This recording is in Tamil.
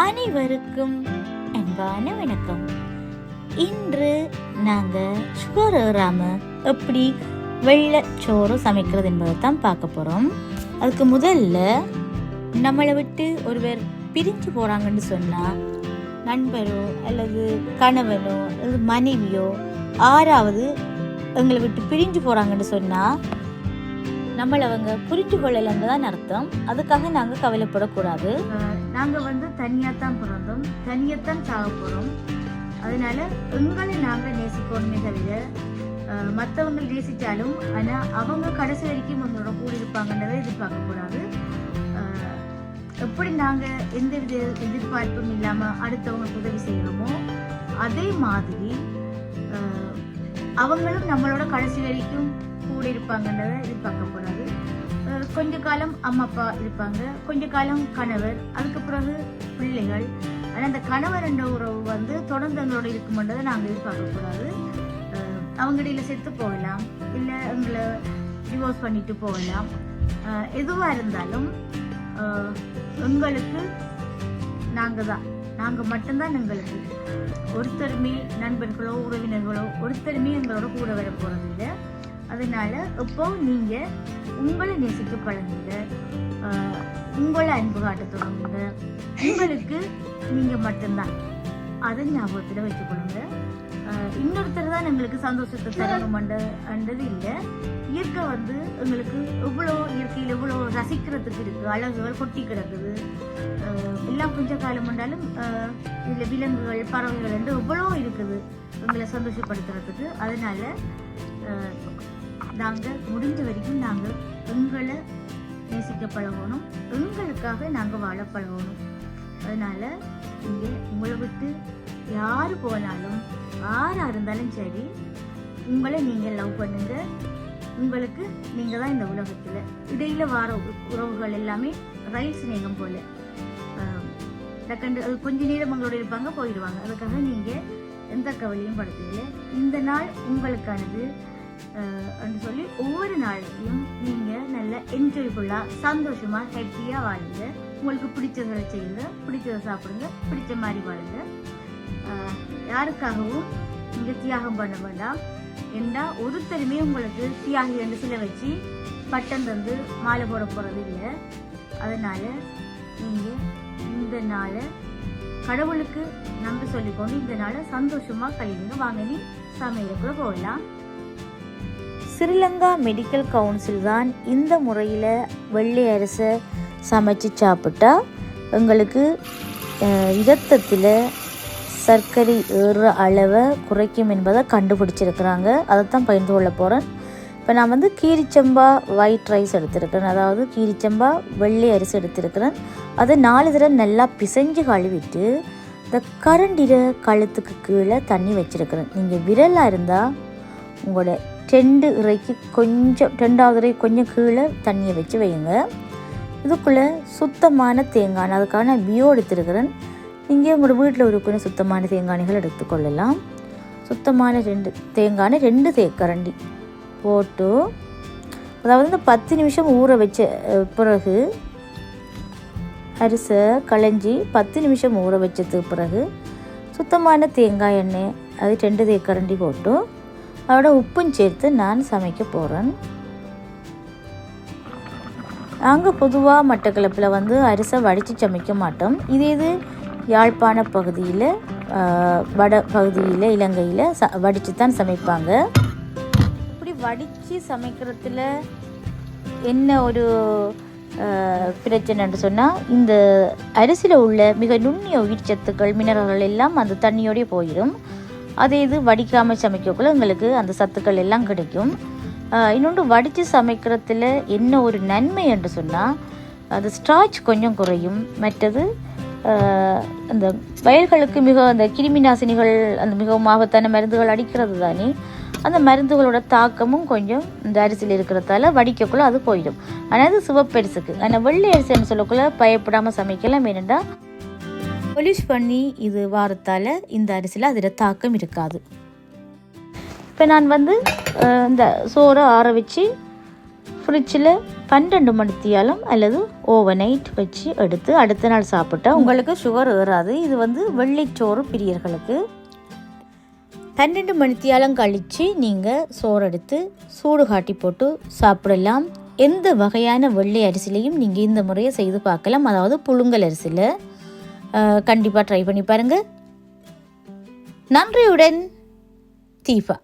அனைவருக்கும் அன்பான வணக்கம். இன்று நாங்கள் சுகர் ஏறாம எப்படி வெள்ளைச்சோறு சமைக்கிறது என்பதை தான் பார்க்க போகிறோம் அதுக்கு முதல்ல நம்மளை விட்டு ஒருவர் பிரிஞ்சு போகிறாங்கன்னு சொன்னால் நண்பரோ அல்லது கணவனோ அல்லது மனைவியோ ஆறாவது எங்களை விட்டு பிரிஞ்சு போகிறாங்கன்னு சொன்னால் நம்மளை அவங்க புரிஞ்சு கொள்ளலைன்னு தான் அர்த்தம். அதுக்காக நாங்கள் கவலைப்படக்கூடாது. நாங்கள் வந்து தனியாக தான் பிறந்தோம். தனியாக தான் சாக போகிறோம் அதனால எங்களை நாங்கள் நேசிக்கணுமே தவிர மற்றவங்க நேசித்தாலும் ஆனால் அவங்க கடைசி வரைக்கும் உங்களோட கூட இருப்பாங்கன்றதை எதிர்பார்க்கக்கூடாது. எப்படி நாங்கள் எந்த வித எதிர்பார்ப்பும் இல்லாமல் அடுத்தவங்களுக்கு உதவி செய்கிறோமோ அதே மாதிரி அவங்களும் நம்மளோட கடைசி வரைக்கும் கூட இருப்பாங்கன்றதை எதிர்பார்க்க கூடாது கொஞ்ச காலம் அம்மா அப்பா இருப்பாங்க. கொஞ்ச காலம் கணவர். அதுக்கு பிறகு பிள்ளைகள். ஆனால் அந்த கணவர் என்ற உறவு வந்து தொடர்ந்து எங்களோட இருக்குமென்றதை நாங்கள் எதிர்பார்க்கக்கூடாது அவங்கடையில் அவங்க செத்து போகலாம். இல்லை எங்களை டிவோர்ஸ் பண்ணிட்டு போகலாம். எதுவாக இருந்தாலும் எங்களுக்கு நாங்கள் தான். நாங்கள் மட்டும்தான் எங்களுக்கு. ஒருத்தருமே நண்பர்களோ உறவினர்களோ ஒருத்தருமே எங்களோட கூட வர போகிறதில்ல அதனால் இப்போ நீங்கள் உங்களை நேசிக்க பழகுங்க உங்களை அன்பு காட்ட தொடங்குங்க. உங்களுக்கு நீங்கள் மட்டும்தான். அதை ஞாபகத்தில் வச்சுக்கொள்ளுங்க இன்னொருத்தர் தான் எங்களுக்கு சந்தோஷத்தை தரணுமன்றது இல்லை. இயற்கை வந்து எங்களுக்கு எவ்வளோ இயற்கையில் எவ்வளோ ரசிக்கிறதுக்கு இருக்குது அழகுகள் கொட்டி கிடக்குது. எல்லாம் கொஞ்ச காலம் பண்ணாலும் இதில் விலங்குகள் பறவைகள் வந்து எவ்வளோ இருக்குது. எங்களை சந்தோஷப்படுத்துறதுக்கு. அதனால நாங்கள் முடிஞ்ச வரைக்கும் நாங்கள் எங்களை நேசிக்க பழகணும் எங்களுக்காக நாங்கள் வாழ பழகணும் அதனால் நீங்கள் உங்களை விட்டு யார் போனாலும் யாராக இருந்தாலும் சரி உங்களை நீங்கள் லவ் பண்ணுங்க. உங்களுக்கு நீங்கள் தான் இந்த உலகத்தில். இடையில் வார உ- உறவுகள் எல்லாமே ரயில் சிநேகம் போல. டக்கண்டு அது கொஞ்ச நேரம் உங்களோட இருப்பாங்க போயிடுவாங்க. அதுக்காக நீங்கள் எந்த கவலையும் படுத்தல இந்த நாள் உங்களுக்கானது. சொல்லி ஒவ்வொரு நாளையும் நீங்கள் நல்ல என்ஜாய்ஃபுல்லாக சந்தோஷமாக ஹாப்பியாக வாழுங்க உங்களுக்கு பிடிச்சதை செய்யுங்க பிடிச்சதை சாப்பிடுங்க பிடிச்ச மாதிரி வாழுங்க. யாருக்காகவும் நீங்கள் தியாகம் பண்ண வேண்டாம். ஏண்டா ஒருத்தருமே உங்களுக்கு தியாகி என்று சில வச்சு பட்டம் தந்து மாலை போட போகிறது இல்லை. அதனால நீங்கள் இந்த நாளை கடவுளுக்கு நம்பி சொல்லிக்கொண்டு இந்த நாளை சந்தோஷமாக கழிவுங்க வாங்கி நீ சமையலுக்குள்ள போகலாம். ஸ்ரீலங்கா மெடிக்கல் கவுன்சில் தான் இந்த முறையில் வெள்ளை அரிசை சமைச்சு சாப்பிட்டா எங்களுக்கு இரத்தத்தில் சர்க்கரை ஏறுற அளவை குறைக்கும் என்பதை கண்டுபிடிச்சிருக்கிறாங்க. அதை தான் பகிர்ந்து கொள்ள போகிறேன் இப்போ நான் வந்து கீரிச்சம்பா ஒயிட் ரைஸ் எடுத்திருக்கிறேன். அதாவது கீரிச்சம்பா வெள்ளை அரிசி எடுத்திருக்கிறேன். அதை நாலு தடவை நல்லா பிசைஞ்சு கழுவிட்டு இந்த கரண்டிர கழுத்துக்கு கீழே தண்ணி வச்சிருக்கிறேன். நீங்கள் விரலாக இருந்தால் உங்களோட ரெண்டு இறைக்கு கொஞ்சம் ரெண்டாவது இறை கொஞ்சம் கீழே தண்ணியை வச்சு வைங்க இதுக்குள்ளே சுத்தமான தேங்காய் அதுக்காக நான் பியோ எடுத்துருக்கிறேன். நீங்கள் உங்களோட வீட்டில் இருக்கிற சுத்தமான தேங்காய்கள் எடுத்துக்கொள்ளலாம். சுத்தமான ரெண்டு தேங்காய் ரெண்டு தேக்கரண்டி போட்டு அதாவது இந்த பத்து நிமிஷம் ஊற வச்ச பிறகு அரிசை களைஞ்சி பத்து நிமிஷம் ஊற வச்சதுக்கு பிறகு சுத்தமான தேங்காய் எண்ணெய் அது ரெண்டு தேக்கரண்டி போட்டு அதோட உப்பும் சேர்த்து நான் சமைக்க போகிறேன் நாங்கள் பொதுவாக மட்டக்களப்பில் வந்து அரிசை வடித்து சமைக்க மாட்டோம். இதே இது யாழ்ப்பாண பகுதியில் வட பகுதியில் இலங்கையில் ச வடித்து தான் சமைப்பாங்க. இப்படி வடித்து சமைக்கிறதுல என்ன ஒரு பிரச்சனைன்னு சொன்னால் இந்த அரிசியில் உள்ள மிக நுண்ணிய உயிர்ச்சத்துக்கள் மினரல்கள் எல்லாம் அந்த தண்ணியோடய போயிடும் அதே இது வடிக்காமல் சமைக்கக்குள்ள எங்களுக்கு அந்த சத்துக்கள் எல்லாம் கிடைக்கும். இன்னொன்று வடித்து சமைக்கிறதுல என்ன ஒரு நன்மை என்று சொன்னால் அது ஸ்ட்ராச் கொஞ்சம் குறையும். மற்றது அந்த வயல்களுக்கு மிக அந்த கிருமி நாசினிகள் அந்த மிகவும் ஆபத்தான மருந்துகள் அடிக்கிறது தானே அந்த மருந்துகளோட தாக்கமும் கொஞ்சம் இந்த அரிசியில் இருக்கிறதால வடிக்கக்குள்ள அது போயிடும். ஆனால் அது சிவப்பரிசுக்கு. ஆனால் வெள்ளை அரிசின்னு சொல்லக்குள்ள பயப்படாமல் சமைக்கலாம். ஏனென்றால் பொலிஷ் பண்ணி இது வாரத்தால் இந்த அரிசியில் அதில் தாக்கம் இருக்காது. இப்போ நான் வந்து இந்த சோறை ஆற வச்சு ஃப்ரிட்ஜில் பன்னெண்டு மணித்தியாலும் அல்லது ஓவர் நைட் வச்சு எடுத்து அடுத்த நாள் சாப்பிட்டா உங்களுக்கு சுகர் ஏறாது. இது வந்து வெள்ளைச்சோறு பிரியர்களுக்கு. பன்னெண்டு மணித்தியாலம் கழித்து நீங்கள் சோறு எடுத்து சூடு காட்டி போட்டு சாப்பிடலாம். எந்த வகையான வெள்ளை அரிசிலையும் நீங்கள் இந்த முறையை செய்து பார்க்கலாம். அதாவது புழுங்கல் அரிசியில். கண்டிப்பாக ட்ரை பண்ணி பாருங்கள் நன்றியுடன் தீபா.